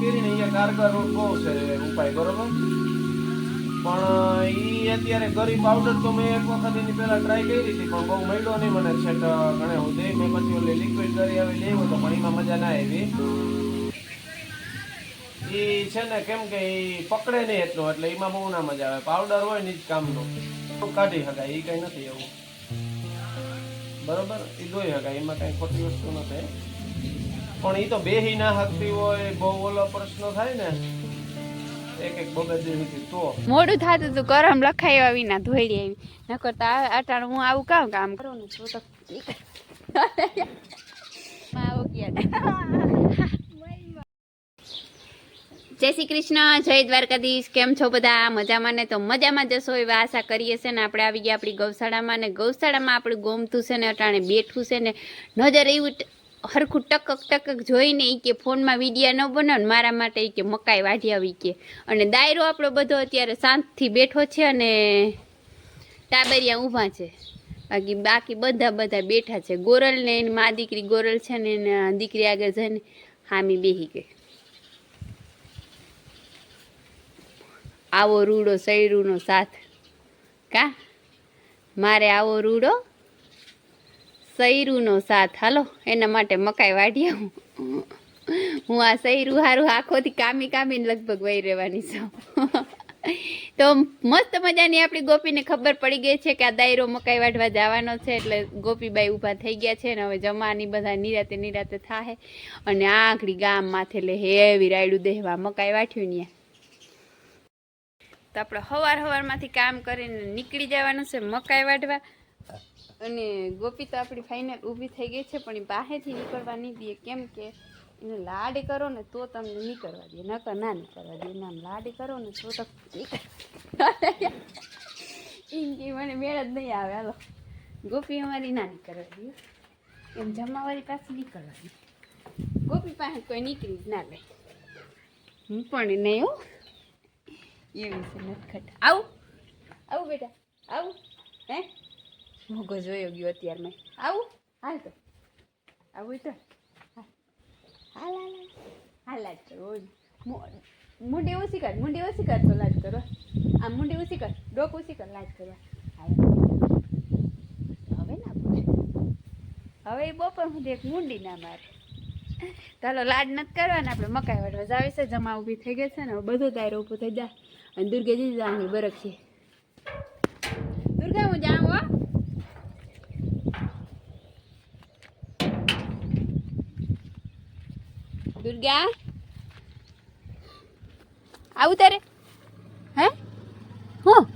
કરીને અહીંયા કારગર બહુ છે ઉપાય, બરોબર? પણ, ઈ અત્યારે ગરીબ પાવડર તો મેં એક વખત એની પહેલા ટ્રાય કરી હતી, પણ બહુ મળ્યો નહીં મને છેટ ઘણે સુધી મેં પછી ઓલી લિક્વિડ કરી આવી લેવો તો પણ એમાં મજા ના આવી. ઈ છે ને, કેમ કે ઈ પકડે નહીં એટલું, એટલે એમાં બહુ ના મજા આવે. પાવડર હોય ને જ કામનું. કાઢી શકાય, ઈ કઈ નથી એવું. બરોબર? ઈ જોઈ શકાય, એમાં કઈ ખોટી વસ્તુ નથી. પણ એ તો બેહી ના શકતી હોય, બહુ ઓલો પ્રશ્ન થાય ને. એક એક બગડી હતી તો. મોડું થતું તું કરમ લખાયા વિના ધોઈડી આવી નકર તો આ અટાણ હું આવું કામ કામ કરું ને છું તો આવો જય શ્રી કૃષ્ણ, જય દ્વારકાધીશ. કેમ છો બધા? મજામાં ને? તો મજામાં જશો એવા આશા કરીએ છે ને, આપણે આવી ગયા આપણી ગૌશાળામાં ને ગૌશાળામાં આપણું ગોમતું છે ને, અટાણે બેઠું છે ને, નજર એવું હરખું ટકક ટકક જોઈને એ કે ફોનમાં વિડીયા ન બનાવ ને મારા માટે એ કે મકાઈ વાઢી આવી કે. અને દાયરો આપણો બધો અત્યારે શાંતથી બેઠો છે અને ટાબરિયા ઊભા છે. બાકી બાકી બધા બધા બેઠા છે. ગોરલ ને એની મા દીકરી ગોરલ છે ને એના દીકરી આગળ જઈને હામી બેહી ગઈ. આવો રૂડો સૈરુનો સાથ. કા? મારે આવો રૂડો સૈરુનો સાથ. હાલો, એના માટે મકાઈ વાઢી આવું. હું આ સૈરુ હારું આખોથી કામી કામીને લગભગ વહી રહેવાની છું. તો મસ્ત મજાની આપણી ગોપીને ખબર પડી ગઈ છે કે આ દાયરો મકાઈ વાઢવા જવાનો છે, એટલે ગોપીબાઈ ઊભા થઈ ગયા છે ને હવે જમાની બધા નિરાતે નિરાતે થાય અને આખડી ગામ માથે લે હેવી રાયડું દેહવા મકાઈ વાઠ્યું ને તો આપણે હવાર હવારમાંથી કામ કરીને નીકળી જવાનું છે મકાઈ વાઢવા. અને ગોપી તો આપણી ફાઇનલ ઊભી થઈ ગઈ છે, પણ એ બહારથી નીકળવા નહીં દે. કેમ કે એને લાડ કરો ને તો તમને નીકળવા દે, નકર ના નીકળવા દે. ના લાડ કરો ને તો તો કે મને મેળ જ નહીં આવે. હાલો. ગોપી અમારી ના નીકળવા દે. એમ જમાવાળી પાસે નીકળવા દે. ગોપી પાસે કોઈ નીકળી જ ના લે. હું પણ નહીં હો એવી છે નટખટ આવું. આવું બેટા. આવું. હે? મોગો જોયો ગયો અત્યારમાં આવું? હાલ તો. આવું તો. હાલ હાલ હાલ. લાજ કરો. મુંડી ઓછી કર, મુંડી ઓછી કર તો લાજ કરો. આમ મુંડી ઓછી કર, ડોક ઓછી કર, લાજ હાલ. હવે ના પૂછે. હવે એ બપોર સુધી એક મૂંડી ના મારે. ચાલો, લાડ નથી કરવાના. આપણે મકાઈ વાટવા જાવે છે, જમા ઊભી થઈ ગઈ છે ને બધો તારો ઊભો થઈ જાય અને દુર્ગેજી જાની બરક છે. દુર્ગા, હું જાઉં હો. દુર્ગા? આવું તારે? હે? હું?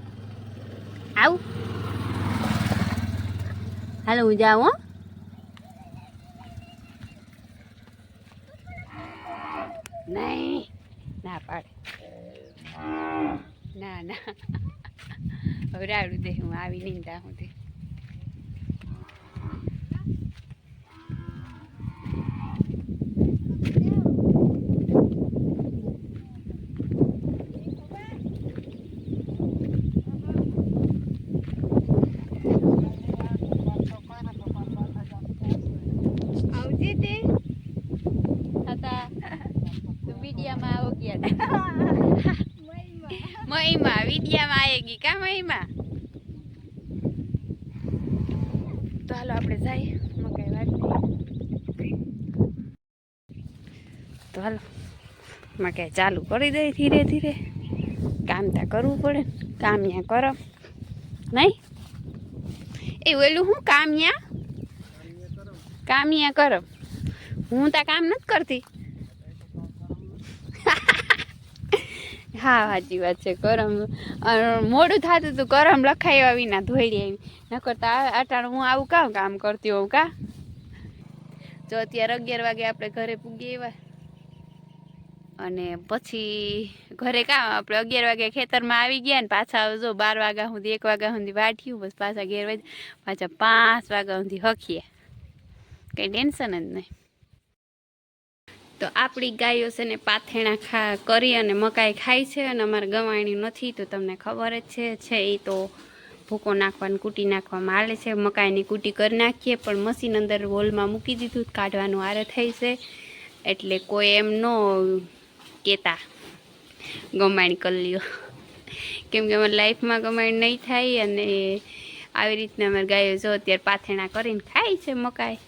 આવું? હાલો, હું જાઉં, હો. નહીં, ના પાડે. ના ના. હવે રાડું દે, હું આવી નહીં ત્યાં સુધી આવજે તે હતા તું વિડિયામાં આવો ગયા મહિમા આવેગી કા મહિમા? તો હાલો આપણે જઈએ મકાઈ વાટતી તો હાલો મકાઈ ચાલુ કરી દે ધીરે ધીરે. કામ ત્યાં કરવું પડે, કામ ત્યાં કરો. નહીં? એ ઓલું હું કામ ત્યાં કામ ત્યાં કરો. હું ત્યાં કામ નથી કરતી. હા, સાચી વાત છે. કરમ મોડું થતું હતું કરમ લખાયા વિના ધોઈડી આવી નકર તો અટાણ હું આવું કામ કામ કરતી હોઉં કા? જો અત્યારે અગિયાર વાગે આપણે ઘરે પૂગી એવા અને પછી ઘરે કામ, આપણે અગિયાર વાગે ખેતરમાં આવી ગયા ને પાછા જો બાર વાગ્યા સુધી, એક વાગ્યા સુધી વાઢ્યું, બસ પાછા ઘેર પાછા પાંચ વાગ્યા સુધી હખીએ. કંઈ ટેન્શન જ નહીં. તો આપણી ગાયો છે ને પાથેણા ખા કરી અને મકાઈ ખાય છે અને અમારે ગવાણી નથી, તો તમને ખબર જ છે એ તો ભૂકો નાખવાનું કૂટી નાખવામાં આવે છે. મકાઈની કૂટી કરી નાખીએ, પણ મશીન અંદર હોલમાં મૂકી દીધું, કાઢવાનું આરે થઈ છે. એટલે કોઈ એમ ન કહેતા ગમાણ કરી કેમ કે અમારી લાઈફમાં ગમાણ નહીં થાય અને આવી રીતના અમારી ગાયો જો અત્યારે પાથેણા કરીને ખાય છે મકાઈ.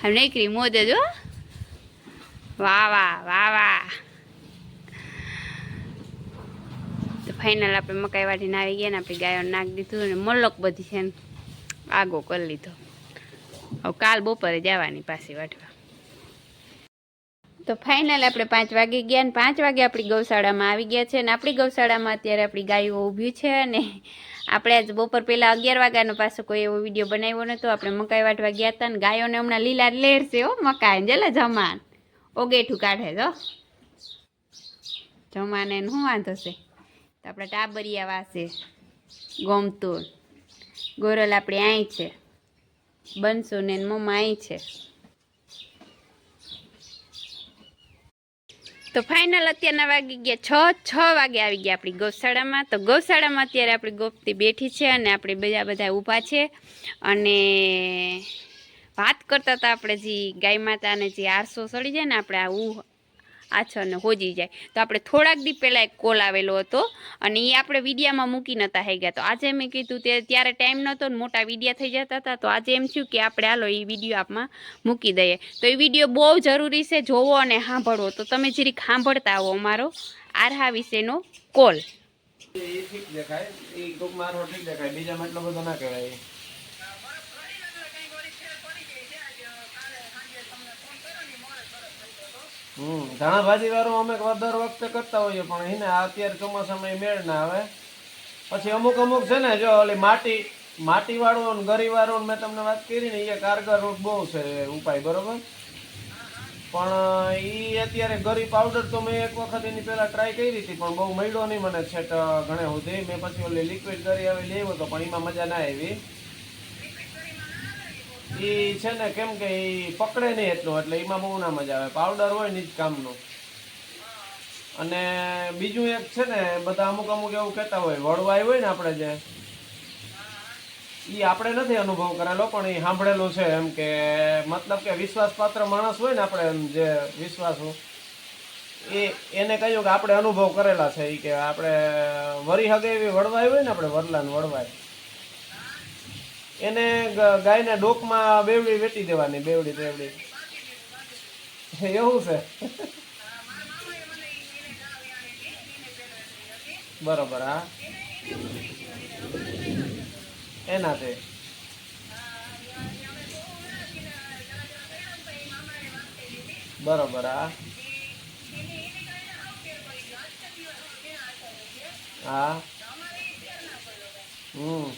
હા નીકળી જ જો વાહ વાહ વાહ તો ફાઇનલ આપણે મકાઈ વાટીને આવી ગયા ને આપણે ગાયો નાખી દીધું અને મલક બધી છે ને આગો કરી લીધો. હવે કાલ બપોરે જવાની પાછી વાટવા. તો ફાઇનલ આપણે પાંચ વાગે ગયા ને પાંચ વાગે આપણી ગૌશાળામાં આવી ગયા છે અને આપણી ગૌશાળામાં અત્યારે આપણી ગાયો ઊભી છે અને આપણે આજ બપોર પહેલાં અગિયાર વાગ્યાનો પાછો કોઈ એવો વીડિયો બનાવ્યો નહોતો આપણે મકાઈ વાટવા ગયા હતા ને ગાયોને હમણાં લીલા લેર છે હો, મકાઈ જલે જમાન. ઓગેઠું કાઢે જો જમાને શું વાંધો છે? તો આપણે ટાબરિયા વાસે ગમતું ગોરલ આપણે અહીં છે. બનશો ને મમ્મા અહીં છે. તો ફાઇનલ અત્યારના વાગી ગયા છ છ વાગે આવી ગયા આપણી ગૌશાળામાં. તો ગૌશાળામાં અત્યારે આપણી ગોપતી બેઠી છે અને આપણે બધા બધા ઊભા છે. અને વાત કરતા હતા આપણે જે ગાય માતાને જે આરસો સડી જાય ને આપણે આ ઉહ આછળને હોજી જાય. તો આપણે થોડાક દી પહેલાં એક કોલ આવેલો હતો અને એ આપણે વિડીયામાં મૂકી નહોતા થઈ ગયા તો આજે મેં કીધું તે ત્યારે ટાઈમ નહોતો ને મોટા વિડીયા થઈ જતા હતા. તો આજે એમ થયું કે આપણે હાલો એ વીડિયો આપમાં મૂકી દઈએ. તો એ વીડિયો બહુ જરૂરી છે જોવો અને સાંભળવો. તો તમે જરીક સાંભળતા આવો અમારો આરહા વિશેનો કોલ એ ઠીક દેખાય. એ ટૂંકમાં ઠીક દેખાય. બીજા મતલબ ના કહેવાય. ધાણા ભાજી વાળું અમે દર વખતે કરતા હોઈએ, પણ એને અત્યારે ચોમાસામાં મેળ ના આવે. પછી અમુક અમુક છે ને, જો ઓલી માટી માટી વાળું ગરી વાળું મેં તમને વાત કરી ને, એ કારગર રૂપ બહુ છે ઉપાય, બરોબર? પણ એ અત્યારે ગરી પાવડર તો મેં એક વખત એની પહેલાં ટ્રાય કરી હતી, પણ બહુ મળ્યો નહીં મને છેટ ઘણે સુધી. મેં પછી ઓલી લિક્વિડ ગરી આવી લેવો તો પણ એમાં મજા ના આવી. ઈ છે ને કેમ કે ઈ પકડે નહીં એટલું, એટલે એમાં બહુ ના મજા આવે. પાવડર હોય ને જ કામનો. અને બીજું એક છે ને, બધા અમુક અમુક એવું કહેતા હોય વડવાઈ હોય ને આપણે જે, ઈ આપણે નથી અનુભવ કરેલો, પણ એ સાંભળેલું છે એમ કે, મતલબ કે વિશ્વાસપાત્ર માણસ હોય ને આપણે એમ જે વિશ્વાસુ એ એને કહ્યું કે આપણે અનુભવ કરેલા છે એ કે આપણે વરી હગે એવી વડવાઈ હોય ને, આપણે વરલાન વડવાઈ એને ગાયના ડોકમાં બેવડી વેટી દેવાની, બેવડી બેવડી. એવું છે? બરોબર, હા. એનાથી. બરોબર, હા. હા.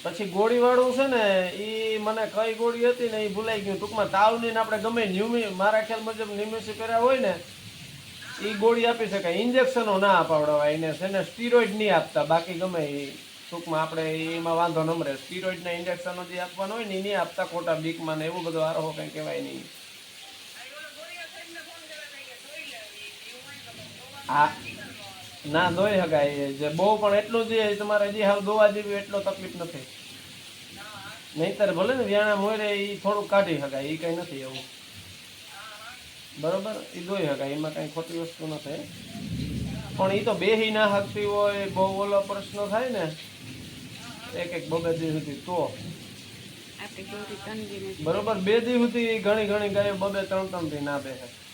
પછી ગોળી વાળું છે ને, ઈ મને કઈ ગોળી હતી ને એ ભૂલાઈ ગયું. ટૂંકમાં તાવ ને આપણે ગમે ન્યુમી મારા ખ્યાલ મુજબ ન્યુમ્યુસી કર્યા હોય ને એ ગોળી આપી શકાય. ઇન્જેક્શનો ના અપાવડાવાય, એને છે ને સ્ટીરોઇડ નહીં આપતા. બાકી ગમે એ ટૂંકમાં આપણે એમાં વાંધો ન મળે. સ્ટીરોઇડના ઇન્જેક્શનો જે આપવાના હોય ને એ નહીં આપતા ખોટા બીકમાં ને એવું બધું આરોહો કંઈ કહેવાય નહીં. હા ના દોઈ શકાય જે બહુ પણ એટલું જે તમારે જે હાલ દોવા જેવી એટલો તકલીફ નથી. નહીતર ભલે ને વ્યાણા મોરે એ થોડુંક કાઢી શકાય એ કંઈ નથી એવું. બરોબર? એ દોઈ શકાય એમાં કાંઈ ખોટી વસ્તુ નથી. પણ એ તો બેહી ના શકતી હોય બહુ ઓલો પ્રશ્ન થાય ને એક એક બબે દી સુધી તો. બરોબર? બે દી સુધી ઘણી ઘણી ગાયો બબે ત્રણ ત્રણથી ના બેસે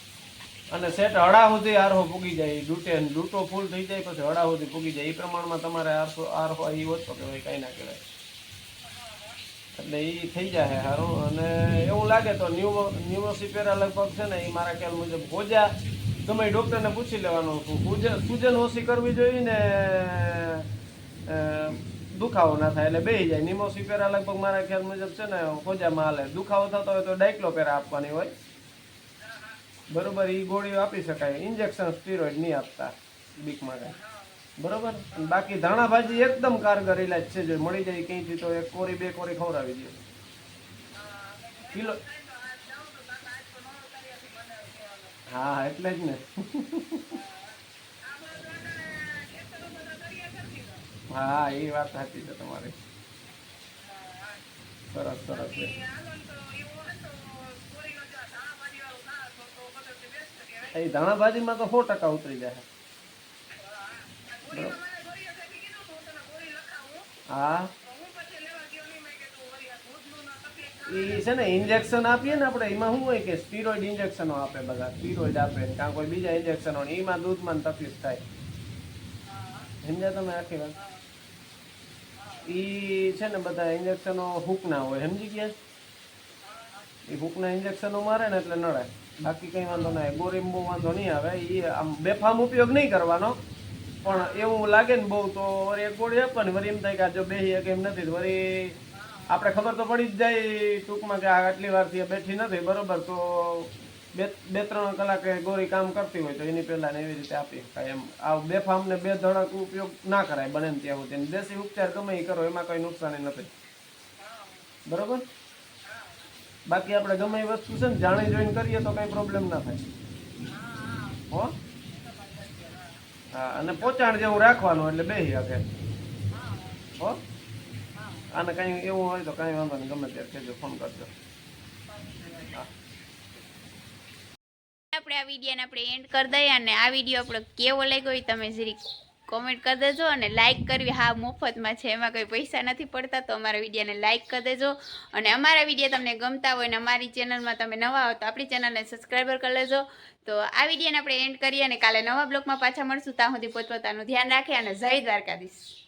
અને સેટ હડા સુધી આરહો પૂગી જાય ડૂટે ડૂટો ફૂલ થઈ જાય, પછી હડા સુધી પૂગી જાય. એ પ્રમાણમાં તમારે આરસો આરહો એ ઓછો કે ભાઈ કાંઈ ના કહેવાય. એટલે એ થઈ જાય સારું અને એવું લાગે તો ન્યૂ ન્યુમોસીપેરા લગભગ છે ને એ મારા ખ્યાલ મુજબ ગોજા તમે ડૉક્ટરને પૂછી લેવાનું સૂજન સૂજન ઓછી કરવી જોઈએ ને દુખાવો ના થાય, એટલે બેહી જાય. નિમોસીપેરા લગભગ મારા ખ્યાલ મુજબ છે ને ખોજામાં હાલે. દુખાવો થતો હોય તો ડાયક્લોપેરા આપવાની હોય. બરોબર એ ગોળીઓ આપી શકાય. ઇન્જેક્શન સ્ટીરોઇડ નહીં આપતા, બીક માટે બરોબર? બાકી ધાણા ભાજી એકદમ કારગર ઇલાજ છે. જો મળી જાય ક્યાંયથી, તો એક કોરી, બે કોરી ખવડાવી દે. કિલો હા, એટલે જ ને. હા એ વાત સાચી છે તમારી. સરસ સરસ એ ધાણા ભાજીમાં તો સો ટકા ઉતરી જાય. હા. એ છે ને ઇન્જેક્શન આપીએ ને આપણે, એમાં શું હોય કે સ્ટીરોઇડ ઇન્જેક્શનો આપે બધા. સ્ટીરોઇડ આપે કાં કોઈ બીજા ઇન્જેક્શનો એમાં દૂધમાં તકલીફ થાય. સમજ્યા તમે આખી વાત? એ છે ને બધા ઇન્જેક્શનો હૂકના હોય. સમજી ગયા? એ હૂકના ઇન્જેક્શનો મારે ને એટલે નડે બાકી કંઈ વાંધો ના આવે. ગોરીમાં વાંધો નહીં આવે. એ આમ બેફામ ઉપયોગ નહીં કરવાનો. પણ એવું લાગે ને બહુ તો વળી એક ગોળી આપવાની વળી એમ થાય કે જો બેસી શકે એમ નથી. વળી આપણે ખબર તો પડી જ જાય ટૂંકમાં કે આટલી વારથી બેઠી નથી. બરોબર, તો બે બે, ત્રણ કલાકે ગોળી કામ કરતી હોય તો એની પહેલા એવી રીતે આપી શકાય એમ, આ બેફામને બે ધડક ઉપયોગ ના કરાય, બને ત્યાં સુધી. દેશી ઉપચાર ગમે એ કરો, એમાં કોઈ નુકસાની નથી. બરોબર? બાકી આપણે ગમે એ વસ્તુ છે ને જાણી જોઈને કરીએ તો કઈ પ્રોબ્લેમ ના થાય. હો? હા, અને પોચાણ જેવું રાખવાનું એટલે બે શકે. હો? અને કઈ એવું હોય તો કઈ વાંધો નહીં, ગમે ત્યારે કહેજો ફોન કરજો. આપણે આ વિડીયોને આપણે એન્ડ કરી દઈએ અને આ વીડિયો આપણો કેવો લાગ્યો હોય તમે જરી કોમેન્ટ કરી દેજો અને લાઇક કરવી હા મફતમાં છે. એમાં કોઈ પૈસા નથી પડતા, તો અમારા વિડીયોને લાઇક કરી દેજો. અને અમારા વીડિયો તમને ગમતા હોય અને અમારી ચેનલમાં તમે નવા હો, તો આપણી ચેનલને સબસ્ક્રાઈબર કરી લેજો. તો આ વિડીયોને આપણે એન્ડ કરીએ અને કાલે નવા બ્લોગમાં પાછા મળશું. ત્યાં સુધી પોતપોતાનું ધ્યાન રાખે અને જય દ્વારકાધીશ.